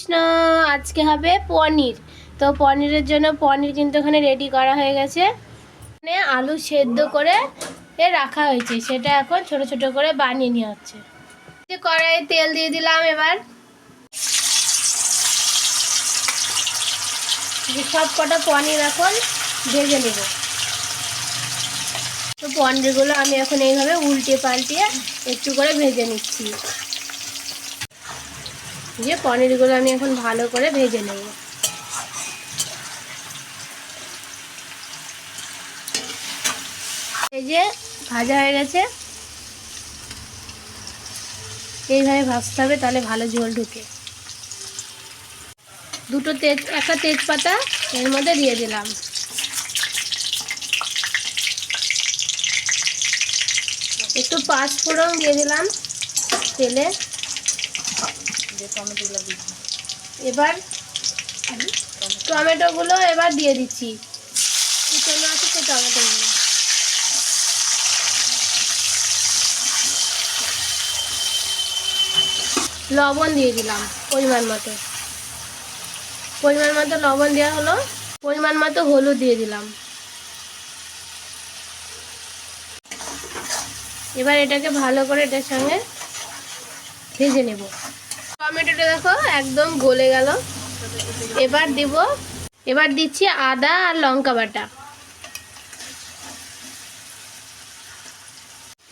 কৃষ্ণ, আজকে হবে পনির। তো পনিরের জন্য পনির কিন্তু ওখানে রেডি করা হয়ে গেছে। মানে আলু সেদ্ধ করে রাখা হয়েছে, সেটা এখন ছোট ছোট করে বানিয়ে নেওয়া হচ্ছে। কড়াইয়ে তেল দিয়ে দিলাম এবার। সব কটা পনির এখন ভেজে নেব। তো পনিরগুলো আমি এখন এইভাবে উল্টে পাল্টিয়ে একটু করে ভেজে নিচ্ছি। যে পনিরগুলো আমি এখন ভালো করে ভেজে নেব। যে ভাজা হয়ে গেছে। এইভাবে ভাজতে হবে, তাহলে ভালো ঝোল ঢুকে। দুটো তেজ, একটা তেজপাতা এর মধ্যে দিয়ে দিলাম। একটু পাঁচ ফোড়ন দিয়ে দিলাম তেলে। এবার টমেটোগুলো এবার দিয়ে দিচ্ছি। কুচনো আছে সেই টমেটোগুলো। লবণ দিয়ে দিলাম পরিমাণ মতো। পরিমাণ মতো লবণ দেওয়া হলো পরিমাণ মতো হলুদ দিয়ে দিলাম। এবার এটাকে ভালো করে এটার সঙ্গে ভেজে নেব। টমেটোটা দেখো, একদম গলে গেল। এবার দিব, এবার দিচ্ছি আদা আর লঙ্কা বাটা।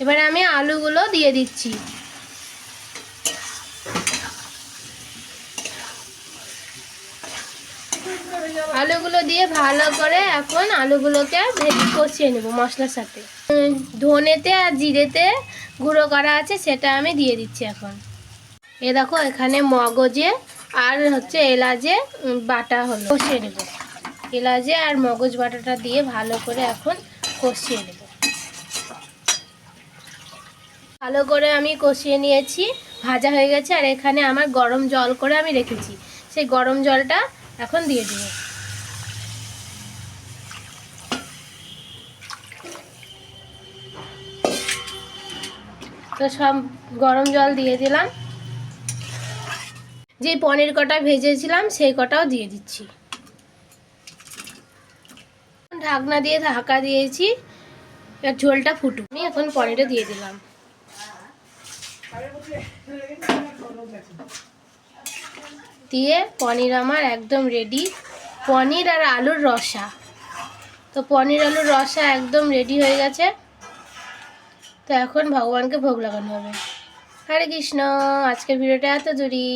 এবার আমি আলুগুলো দিয়ে দিচ্ছি। আলুগুলো দিয়ে ভালো করে এখন আলুগুলোকে ভেজে কষিয়ে নেব মশলার সাথে। ধনেতে আর জিরেতে গুঁড়ো করা আছে, সেটা আমি দিয়ে দিচ্ছি এখন। এ দেখো এখানে মগজে আর হচ্ছে উম, বাটা হলো। কষিয়ে নেব। এলাচে আর মগজ বাটাটা দিয়ে ভালো করে এখন কষিয়ে নেব। ভালো করে আমি কষিয়ে নিয়েছি ভাজা হয়ে গেছে আর এখানে আমার গরম জল করে আমি রেখেছি। সেই গরম জলটা এখন দিয়ে দেব। তো সব গরম জল দিয়ে দিলাম। যে পনির কটা ভেজেছিলাম, সেই কটাও দিয়ে দিচ্ছি। ঢাকনা দিয়ে ঢাকা দিয়েছি, এবার ঝোলটা ফুটুক। আমি এখন পনিরটা দিয়ে দিলাম। দিয়ে পনির আমার একদম রেডি পনির আর আলুর রসা। তো পনির আলুর রসা একদম রেডি হয়ে গেছে। তো এখন ভগবানকে ভোগ লাগানো হবে। হরে কৃষ্ণ, আজকের ভিডিওটা এত দূরই।